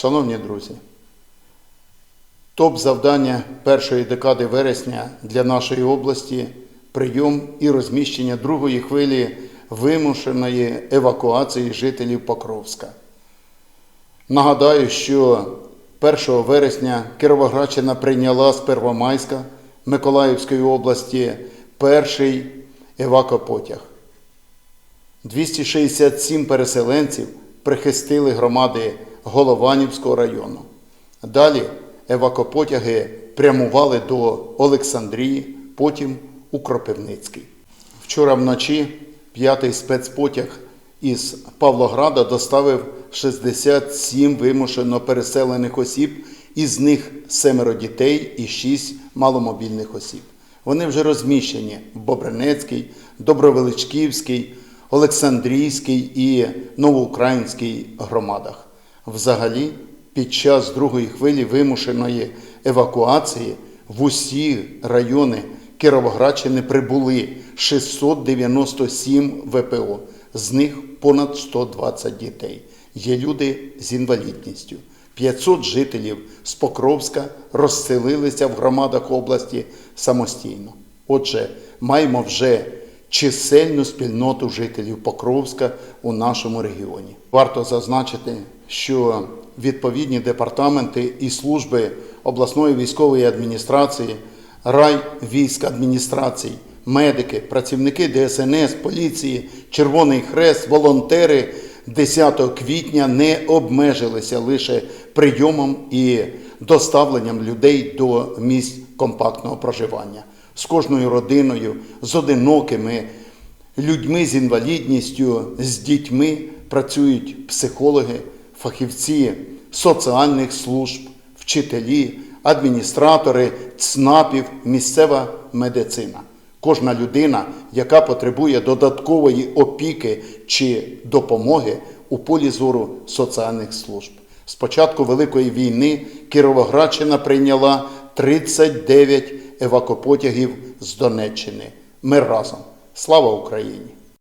Шановні друзі, топ завдання першої декади вересня для нашої області прийом і розміщення другої хвилі вимушеної евакуації жителів Покровська. Нагадаю, що 1 вересня Кіровоградщина прийняла з Первомайська Миколаївської області перший евакопотяг. 267 переселенців прихистили громади Голованівського району. Далі евакопотяги прямували до Олександрії, потім у Кропивницький. Вчора вночі п'ятий спецпотяг із Павлограда доставив 67 вимушено переселених осіб, із них семеро дітей і 6 маломобільних осіб. Вони вже розміщені в Бобринецький, Добровеличківський, Олександрійський і Новоукраїнській громадах. Взагалі, під час другої хвилі вимушеної евакуації в усі райони Кіровоградщини прибули 697 ВПО, з них понад 120 дітей. Є люди з інвалідністю. 500 жителів з Покровська розселилися в громадах області самостійно. Отже, маємо вже чисельну спільноту жителів Покровська у нашому регіоні. Варто зазначити, що відповідні департаменти і служби обласної військової адміністрації, райвійськ адміністрацій, медики, працівники ДСНС, поліції, Червоний Хрест, волонтери 10 квітня не обмежилися лише прийомом і доставленням людей до місць компактного проживання. З кожною родиною, з одинокими людьми з інвалідністю, з дітьми працюють психологи, фахівці соціальних служб, вчителі, адміністратори, ЦНАПів, місцева медицина. Кожна людина, яка потребує додаткової опіки чи допомоги у полі зору соціальних служб. З початку Великої війни Кіровоградщина прийняла 39 евакопотягів з Донеччини. Ми разом. Слава Україні!